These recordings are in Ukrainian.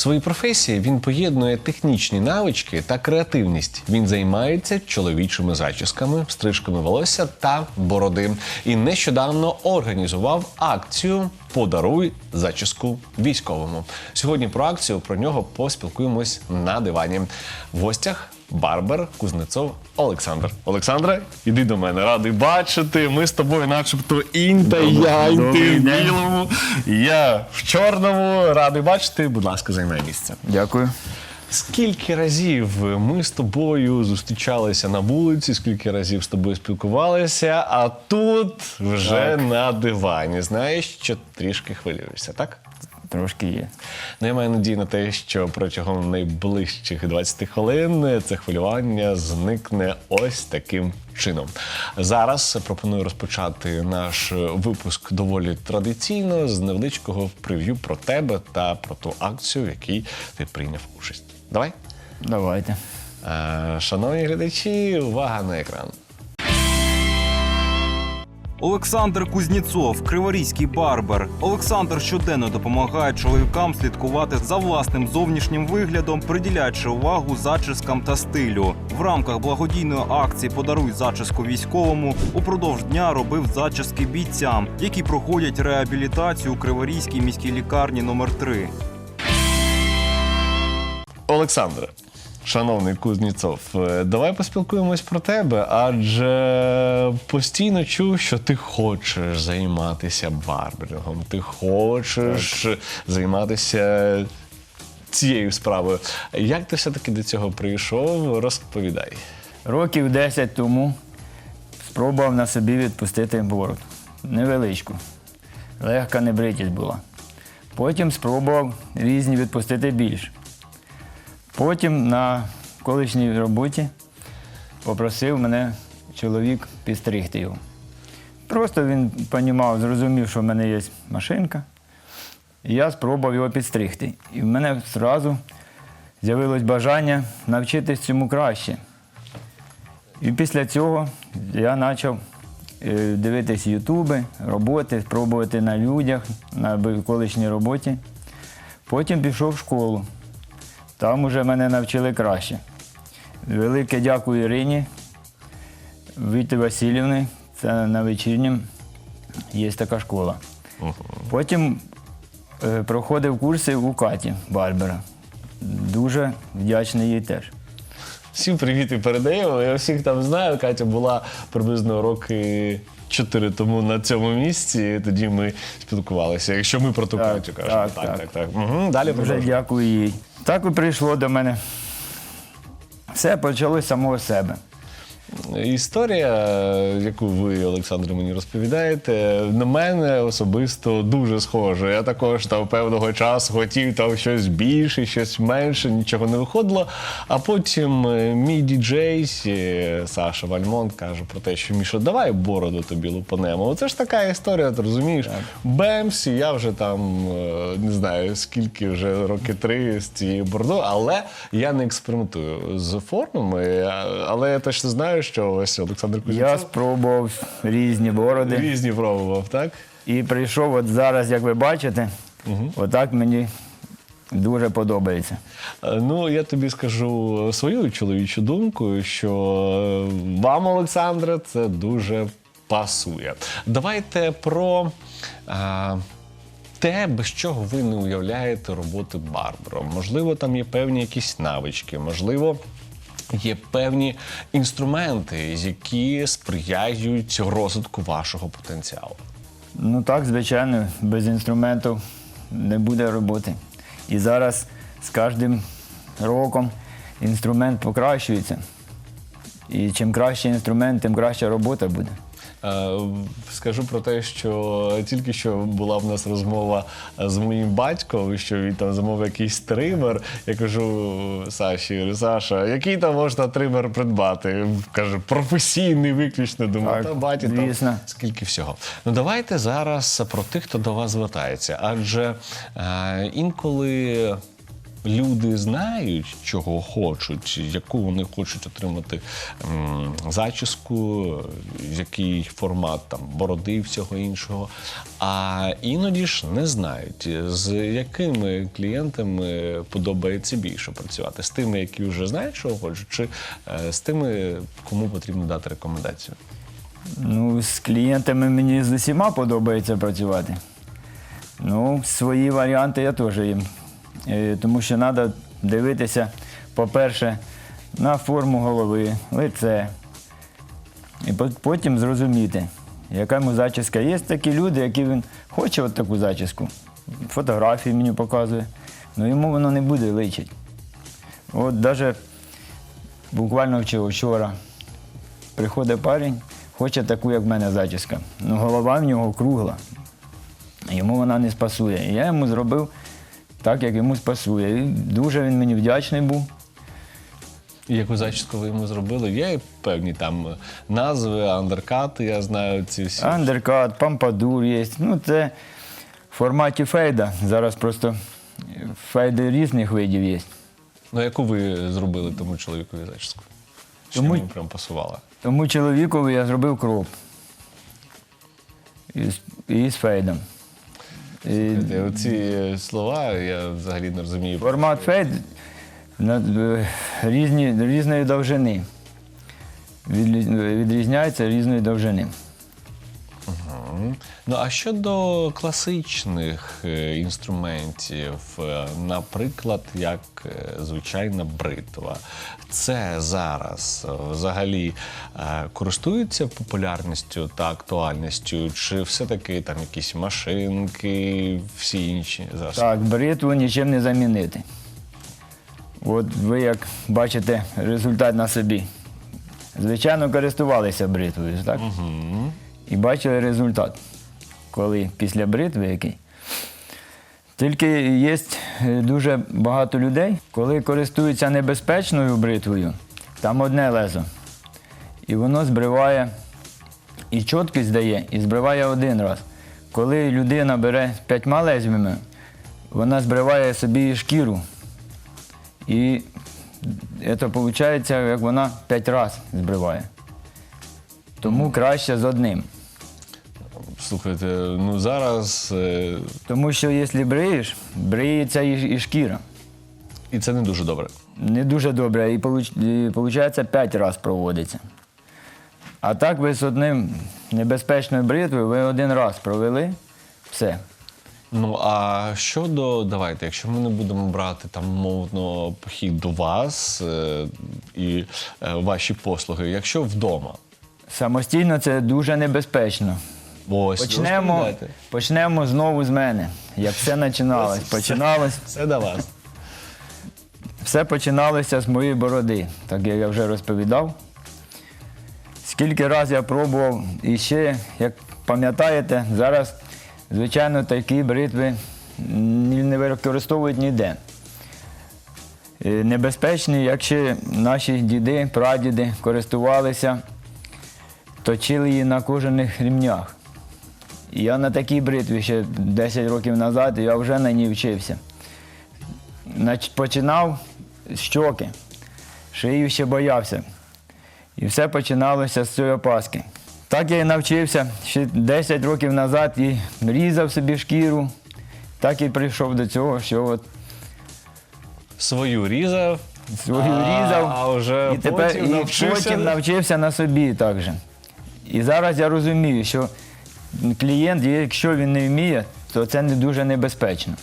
своїй професії він поєднує технічні навички та креативність. Він займається чоловічими зачісками, стрижками волосся та бороди. І нещодавно організував акцію Подаруй зачіску військовому. Сьогодні про акцію про нього поспілкуємось на дивані. В гостях Барбер Кузнецов Олександр. Олександре, іди до мене, радий бачити. Ми з тобою, начебто, інь та ти в білому, я в чорному. Радий бачити. Будь ласка, займай місце. Дякую. Скільки разів ми з тобою зустрічалися на вулиці, скільки разів з тобою спілкувалися, а тут вже на дивані. Знаєш, що трішки хвилюєшся, так? Трошки є. Ну, я маю надію на те, що протягом найближчих 20 хвилин це хвилювання зникне ось таким чином. Зараз пропоную розпочати наш випуск доволі традиційно з невеличкого прев'ю про тебе та про ту акцію, в якій ти прийняв участь. Давай. Давайте. Е, Шановні глядачі, увага на екран. Олександр Кузнєцов, криворізький барбер. Олександр щоденно допомагає чоловікам слідкувати за власним зовнішнім виглядом, приділяючи увагу зачіскам та стилю. В рамках благодійної акції Подаруй зачіску військовому упродовж дня робив зачіски бійцям, які проходять реабілітацію у Криворізькій міській лікарні номер 3 Олександре, шановний Кузніцов, е, давай поспілкуємось про тебе, адже постійно чув, що ти хочеш займатися барберінгом, ти хочеш займатися цією справою. Як ти все-таки до цього прийшов? Розповідай. Років 10 тому спробував на собі відпустити бороду. Невеличку. Легка небритість була. Потім спробував різні відпустити більше. Потім на колишній роботі попросив мене чоловік підстригти його. Просто він понімав, зрозумів, що в мене є машинка. І я спробував його підстригти. І в мене одразу з'явилось бажання навчитись цьому краще. І після цього я почав е, дивитись ютуби, роботи, спробувати на людях, на колишній роботі. Потім пішов в школу. Там уже мене навчили краще. Велике дякую Ірині Віті Васильівни. Це на вечірнім є така школа. Потім е, проходив курси у Каті Барбера. Дуже вдячний їй теж. Всім привіт і передаємо. Я всіх там знаю. Катя була приблизно роки. Чотири тому на цьому місці тоді ми спілкувалися. Якщо ми про ту Так, Катю кажемо, так, так, так, так. так. Угу, далі Дуже дякую їй. Так і прийшло до мене. Все почалось з самого себе. Історія, яку ви, Олександр, мені розповідаєте, на мене особисто дуже схожа. Я також там певного часу хотів там щось більше, щось менше, нічого не виходило. А потім е, мій діджей е, Саша Вальмон каже про те, що Міша, давай бороду тобі лупанемо. Оце ж така історія, ти розумієш? Бемс, і я вже там е, не знаю скільки вже роки три з цією бородою, але я не експериментую з формами. Але я точно знаю, що ось Олександр Я спробував різні бороди різні пробував, так? і прийшов от зараз, як ви бачите, отак мені дуже подобається. Е, Ну, я тобі скажу свою чоловічу думку, що е, вам, Олександре, це дуже пасує. Давайте про а, те, без чого ви не уявляєте роботи барбером. Можливо, там є певні якісь навички, можливо. Є певні інструменти, які сприяють розвитку вашого потенціалу. Ну так, звичайно, без інструменту не буде роботи. І зараз з кожним роком інструмент покращується. І чим краще інструмент, тим краща робота буде. Е, Скажу про те, що тільки що була в нас розмова з моїм батьком, що він там замовив якийсь тример. Я кажу Саші, Саша, який там можна тример придбати? Каже, професійний виключно. Думаю, та баті там скільки всього. Ну давайте зараз про тих, хто до вас звертається. Адже е, інколи люди знають, чого хочуть, яку вони хочуть отримати зачіску, який формат там бороди і всього іншого. А іноді ж не знають, з якими клієнтами подобається більше працювати. З тими, які вже знають, чого хочуть, чи е, з тими, кому потрібно дати рекомендацію. Ну, з клієнтами мені з усіма подобається працювати. Ну, свої варіанти я теж їм. Е, Тому що треба дивитися, по-перше, на форму голови, лице. І потім зрозуміти, яка йому зачіска. Є такі люди, які він хоче от таку зачіску. Фотографії мені показує. Ну йому воно не буде личить. От навіть буквально вчора- приходить парень, хоче таку, як в мене зачіска. Ну, голова в нього кругла. Йому вона не спасує. Я йому зробив так, як йому спасує. І дуже він мені вдячний був. І Яку зачіску ви йому зробили? Є певні там назви, андеркати, я знаю ці всі. Андеркат, пампадур є. Ну, це в форматі фейда. Зараз просто фейди різних видів є. Ну, яку ви зробили тому чоловікові зачіску? Що Тому- йому прям пасувала? Тому чоловікові я зробив кроп. Із, із фейдом. І Оці слова я взагалі не розумію. Формат фейд е, різні, різної довжини. Відрізняється різної довжини. Ну а щодо класичних е, інструментів, е, наприклад, як е, звичайна бритва, це зараз взагалі користується популярністю та актуальністю, чи все-таки там якісь машинки, всі інші засоби? Так, бритву нічим не замінити. От ви як бачите результат на собі. Звичайно, користувалися бритвою, так? І бачили результат, коли після бритви який. Тільки є дуже багато людей, коли користуються небезпечною бритвою, там одне лезо. І воно збриває і чіткість дає, і збриває один раз. Коли людина бере п'ятьма лезвями, вона збриває собі шкіру. І це виходить, як вона п'ять разів збриває. Тому краще з одним. Слухайте, ну зараз е, Тому що якщо бриєш, бриється і, і шкіра. і це не дуже добре. Не дуже добре, і виходить п'ять разів проводиться. А так ви з одним небезпечною бритвою ви один раз провели, все. Ну а щодо давайте, якщо ми не будемо брати там мовно похід до вас е, і е, ваші послуги, якщо вдома, Самостійно це дуже небезпечно. Ось Почнемо, розповідайте. почнемо знову з мене, як все починалось. Починалось, все до вас. все починалося з моєї бороди, так як я вже розповідав. Скільки разів я пробував, і ще, як пам'ятаєте, зараз, звичайно, такі бритви не використовують ніде. Е, Небезпечні, як ще наші діди, прадіди користувалися, точили її на кожаних рівнях. Я на такій бритві ще 10 років назад, я вже на ній вчився. Починав з щоки, шию ще боявся. І все починалося з цієї опаски. Так я і навчився ще 10 років назад і різав собі шкіру. Так і прийшов до цього, що от Свою різав, свою а, різав а вже і тепер потім і навчився. потім навчився на собі також. І зараз я розумію, що клієнт, якщо він не вміє, то це не дуже небезпечно.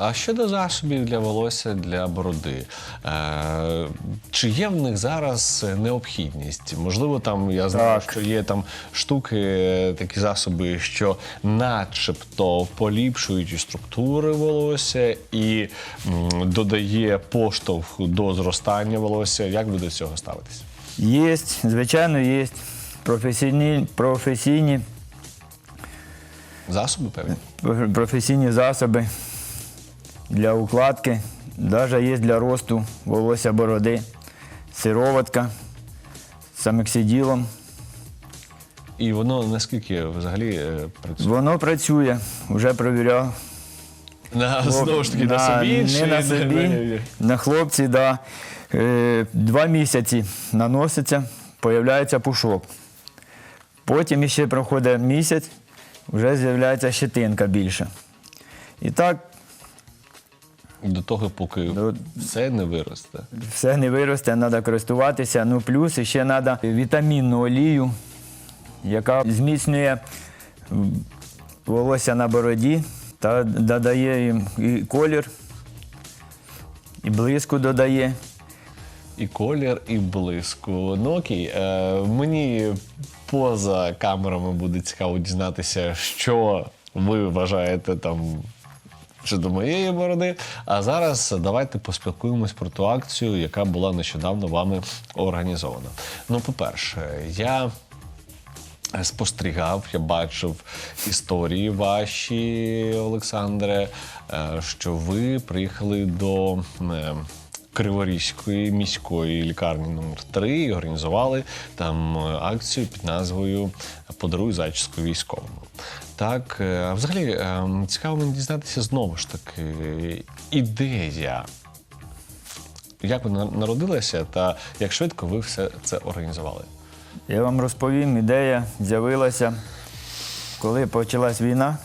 А щодо засобів для волосся для бороди, е, чи є в них зараз необхідність? Можливо, там я знаю, Так. що є там штуки, такі засоби, що начебто поліпшують і структури волосся і м, додає поштовх до зростання волосся. Як ви до цього ставитесь? Є, звичайно, є професійні, професійні, Засоби певні? професійні засоби для укладки, навіть є для росту волосся бороди, сироватка з амексиділом. І воно наскільки взагалі е, працює? Воно працює, вже провіряв. На, знову ж таки, на, собі не чи на собі, на хлопці, да. Е, два місяці наноситься, появляється пушок. Потім ще проходить місяць, вже з'являється щетинка більша. І так До того, поки До- все не виросте. все не виросте, треба користуватися. Ну, плюс ще треба вітамінну олію, яка зміцнює волосся на бороді та додає їм і колір, і блиску додає. І колір, і блиску. Ну окей, е, мені поза камерами буде цікаво дізнатися, що ви вважаєте там щодо моєї бороди. А зараз давайте поспілкуємось про ту акцію, яка була нещодавно вами організована. Ну, по-перше, я. Спостерігав, я бачив історії ваші, Олександре, е, що ви приїхали до е, Криворізької міської лікарні номер 3 і організували там е, акцію під назвою Подаруй зачіску військовому. Так, е, а взагалі е, цікаво мені дізнатися знову ж таки ідея. Як вона народилася та як швидко ви все це організували? Я вам розповім, ідея з'явилася, коли почалась війна,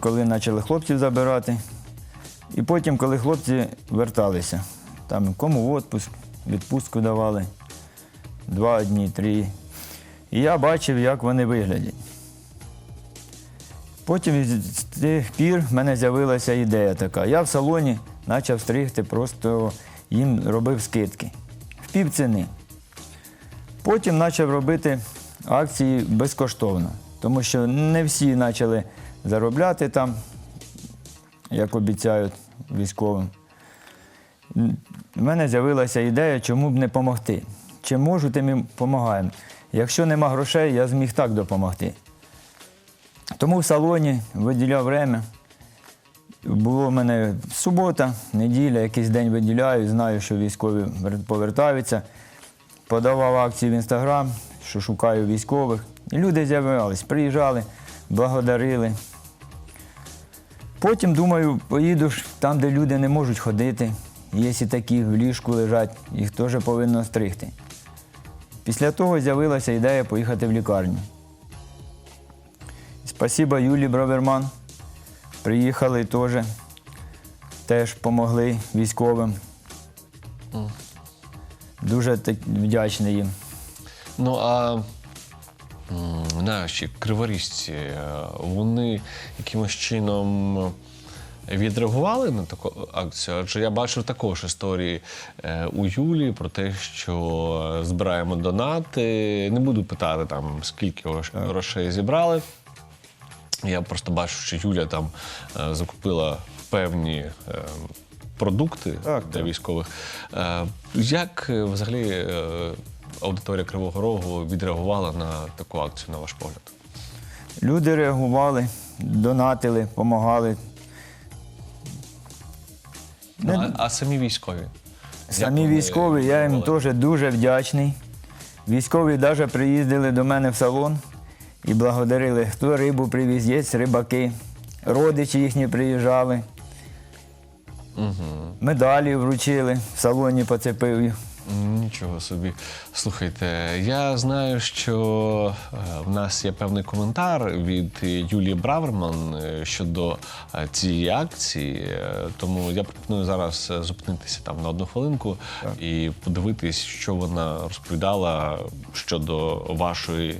коли почали хлопців забирати. І потім, коли хлопці верталися, там кому відпуск, відпустку давали два дні, три. І я бачив, як вони виглядять. Потім з тих пір в мене з'явилася ідея така. Я в салоні почав стригти, просто їм робив скидки. В пів ціни. Потім почав робити акції безкоштовно, тому що не всі почали заробляти там, як обіцяють військовим. У мене з'явилася ідея, чому б не допомогти. Чи можу, тим і допомагаємо. Якщо нема грошей, я зміг так допомогти. Тому в салоні виділяв время. Було в мене субота, неділя, якийсь день виділяю, знаю, що військові повертаються. Подавав акції в інстаграм, що шукаю військових. І люди з'являлись, приїжджали, благодарили. Потім думаю, поїду ж там, де люди не можуть ходити. Є і такі в ліжку лежать, їх теж повинно стригти. Після того з'явилася ідея поїхати в лікарню. Спасіба Юлі Браверман. Приїхали теж, теж допомогли військовим. Дуже вдячний їм. Ну а наші криворіжці, е, вони якимось чином відреагували на таку акцію? Адже я бачив також історії е, у Юлі про те, що збираємо донати. Не буду питати там, скільки грошей зібрали. Я просто бачу, що Юля там е, закупила певні продукти Так, для так. військових. Як взагалі аудиторія Кривого Рогу відреагувала на таку акцію, на ваш погляд? Люди реагували, донатили, допомагали. Ну, Не- а, а самі військові? Самі Як військові, я їм теж дуже вдячний. Військові навіть приїздили до мене в салон і благодарили, хто рибу привіз, є рибаки, родичі їхні приїжджали. Медалі вручили, в салоні поцепив їх. Нічого собі. Слухайте, я знаю, що е, в нас є певний коментар від Юлії Браверман е, щодо е, цієї акції. Тому я пропоную зараз зупинитися там на одну хвилинку і подивитись, що вона розповідала щодо вашої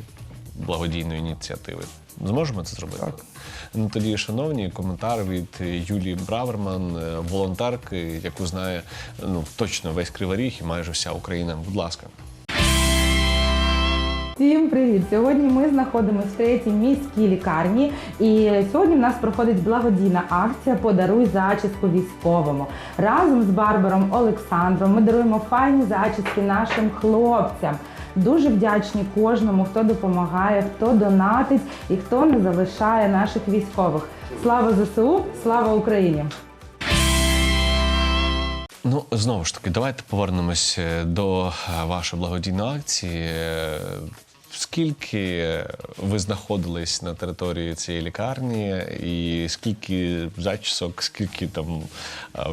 благодійної ініціативи. Зможемо це зробити? Так. Ну тоді, шановні, коментар від Юлії Браверман, е, волонтерки, яку знає ну точно весь Кривий Ріг і майже вся Україна. Будь ласка. Всім привіт! Сьогодні ми знаходимося в третій міській лікарні, і сьогодні в нас проходить благодійна акція Подаруй зачіску військовому. Разом з Барбаром Олександром ми даруємо файні зачіски нашим хлопцям. Дуже вдячні кожному, хто допомагає, хто донатить і хто не залишає наших військових. Слава ЗСУ! Слава Україні! Ну знову ж таки, давайте повернемось е, до е, вашої благодійної акції. Е, скільки ви знаходились на території цієї лікарні, і скільки зачісок, скільки там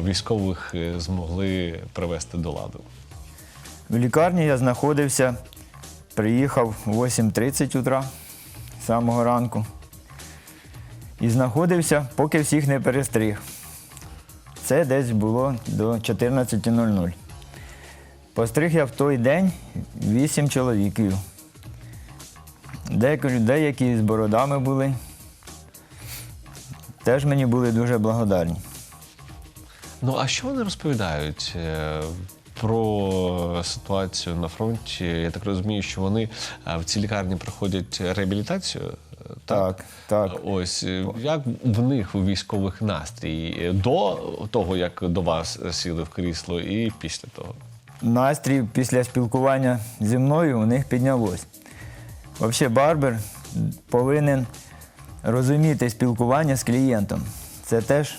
військових змогли привести до ладу? В лікарні я знаходився, приїхав о 8.30 утра з самого ранку. І знаходився, поки всіх не перестриг. Це десь було до 14.00. Постриг я в той день 8 чоловіків. Деякі, деякі з бородами були. Теж мені були дуже благодарні. Ну а що вони розповідають е, про ситуацію на фронті? Я так розумію, що вони е, в цій лікарні проходять реабілітацію. е, Так, так. Ось е, як в них у військових настрій до того, як до вас сіли в крісло, і після того. настрій після спілкування зі мною у них піднялось. Взагалі, барбер повинен розуміти спілкування з клієнтом. Це теж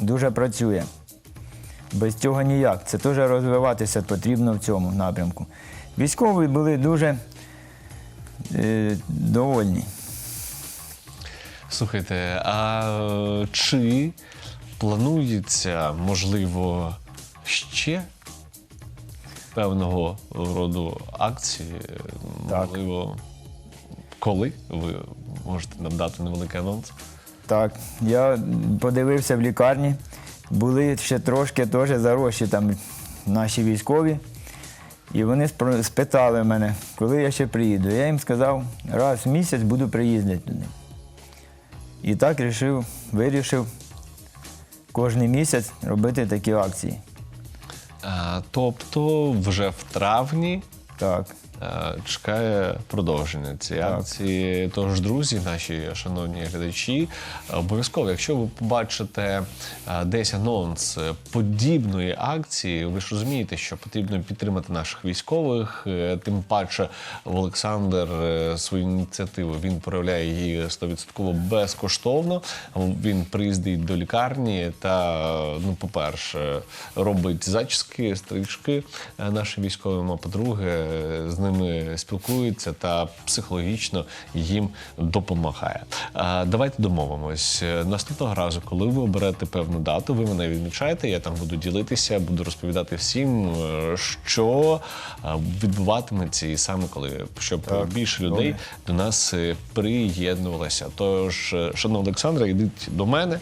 дуже працює. Без цього ніяк. Це теж розвиватися потрібно в цьому напрямку. Військові були дуже е, довольні. Слухайте, а е, чи планується, можливо, ще певного роду акції? Так. Можливо, коли ви можете нам дати невеликий анонс? Так, я подивився в лікарні, були ще трошки теж заросші там наші військові. І вони спитали мене, коли я ще приїду. Я їм сказав, раз в місяць буду приїздити туди. І так рішив, вирішив кожен місяць робити такі акції. А, тобто, вже в травні Так. Е, Чекає продовження цієї акції. Тож, друзі, наші шановні глядачі, обов'язково, якщо ви побачите е, десь анонс подібної акції, ви ж розумієте, що потрібно підтримати наших військових. Е, Тим паче, Олександр свою ініціативу він проявляє її 100% безкоштовно. Він приїздить до лікарні та, ну, по-перше, робить зачіски, стрижки е, нашим військовим. А по-друге, з ними спілкується та психологічно їм допомагає. Давайте домовимось. Наступного разу, коли ви оберете певну дату, ви мене відмічаєте. Я там буду ділитися, буду розповідати всім, е, що е, відбуватиметься, і саме коли щоб більше людей до нас е, приєднувалося. Тож, шановна Олександра, йдіть до мене.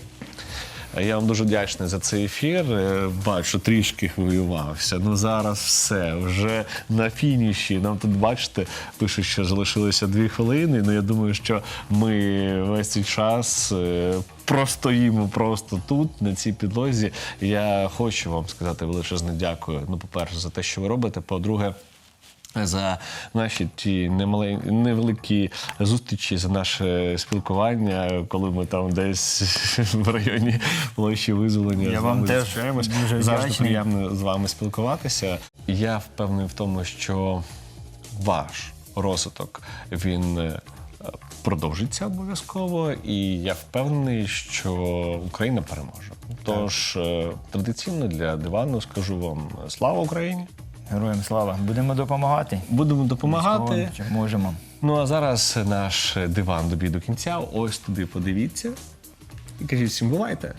Я вам дуже вдячний за цей ефір. Е, Бачу, трішки хвилювався. Ну зараз все вже на фініші. Нам тут бачите, пишуть, що залишилося дві хвилини. Ну я думаю, що ми весь цей час. е, Простоїмо просто тут, на цій підлозі. Я хочу вам сказати величезне дякую. Ну, по-перше, за те, що ви робите. По-друге, за наші ті немале- невеликі зустрічі, за наше спілкування, коли ми там десь в районі площі визволення Я вам теж дуже Завжди вдячний. приємно з вами спілкуватися. Я впевнений в тому, що ваш розвиток він е, продовжиться обов'язково, і я впевнений, що Україна переможе. Тож е, традиційно для дивану скажу вам слава Україні! Героям слава. Будемо допомагати. Будемо допомагати. Чим можемо. Ну а зараз наш диван добіг до кінця. Ось туди подивіться. І кажіть всім бувайте.